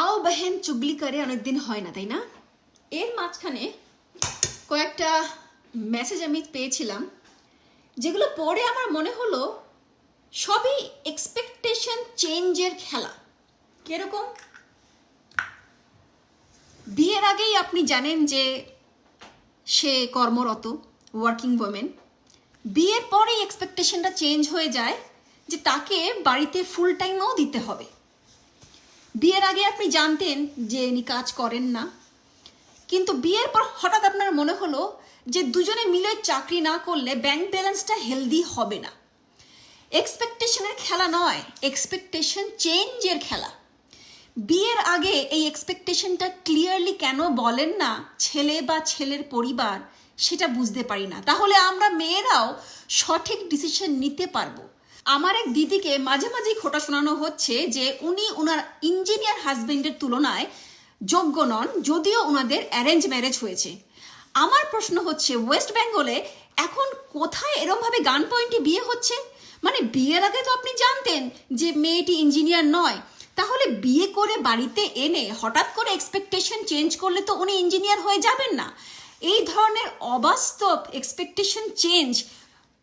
আও বহেন চুগলি করে অনেকদিন হয় না তাই না এর মাঝখানে কয়েকটা মেসেজ আমি পেয়েছিলাম যেগুলো পড়ে আমার মনে হলো সবই এক্সপেকটেশন চেঞ্জের খেলা কীরকম বিয়ের আগেই আপনি জানেন যে সে কর্মরত ওয়ার্কিং ওমেন বিয়ের পরেই এক্সপেকটেশনটা চেঞ্জ হয়ে যায়, যে তাকে বাড়িতে ফুল টাইমও দিতে হবে। বিয়ের আগে আপনি জানতেন যে ইনি কাজ করেন না। কিন্তু বিয়ের পর হঠাৎ আপনার মনে হলো যে দুজনে মিলে চাকরি না করলে ব্যাংক ব্যালেন্সটা হেলদি হবে না। এক্সপেকটেশনের খেলা নয় এক্সপেকটেশন চেঞ্জের খেলা। বিয়ের আগে এই এক্সপেকটেশনটা ক্লিয়ারলি কেন বলেন না ছেলে বা ছেলের পরিবার, সেটা বুঝতে পারি না। তাহলে আমরা মেয়েরাও সঠিক ডিসিশন নিতে পারব। আমার এক দিদিকে মাঝে মাঝেই খোটা শোনানো হচ্ছে যে উনি ওনার ইঞ্জিনিয়ার হাজবেন্ডের তুলনায় যোগ্য নন, যদিও ওনাদের অ্যারেঞ্জ ম্যারেজ হয়েছে। আমার প্রশ্ন হচ্ছে ওয়েস্ট বেঙ্গলে এখন কোথায় এরমভাবে গান পয়েন্টে বিয়ে হচ্ছে? মানে বিয়ের আগে তো আপনি জানতেন যে মেয়েটি ইঞ্জিনিয়ার নয়। তাহলে বিয়ে করে বাড়িতে এনে হঠাৎ করে এক্সপেকটেশন চেঞ্জ করলে তো উনি ইঞ্জিনিয়ার হয়ে যাবেন না। এই ধরনের অবাস্তব এক্সপেকটেশন চেঞ্জ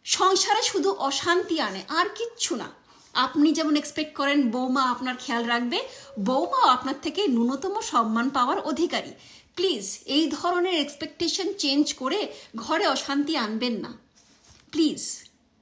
সংসারে শুধু অশান্তি আনে, আর কিচ্ছু না। আপনি যেমন এক্সপেক্ট করেন বৌমা আপনার খেয়াল রাখবে, বৌমাও আপনার থেকে ন্যূনতম সম্মান পাওয়ার অধিকারী। প্লিজ, এই ধরনের এক্সপেকটেশন চেঞ্জ করে ঘরে অশান্তি আনবেন না। প্লিজ।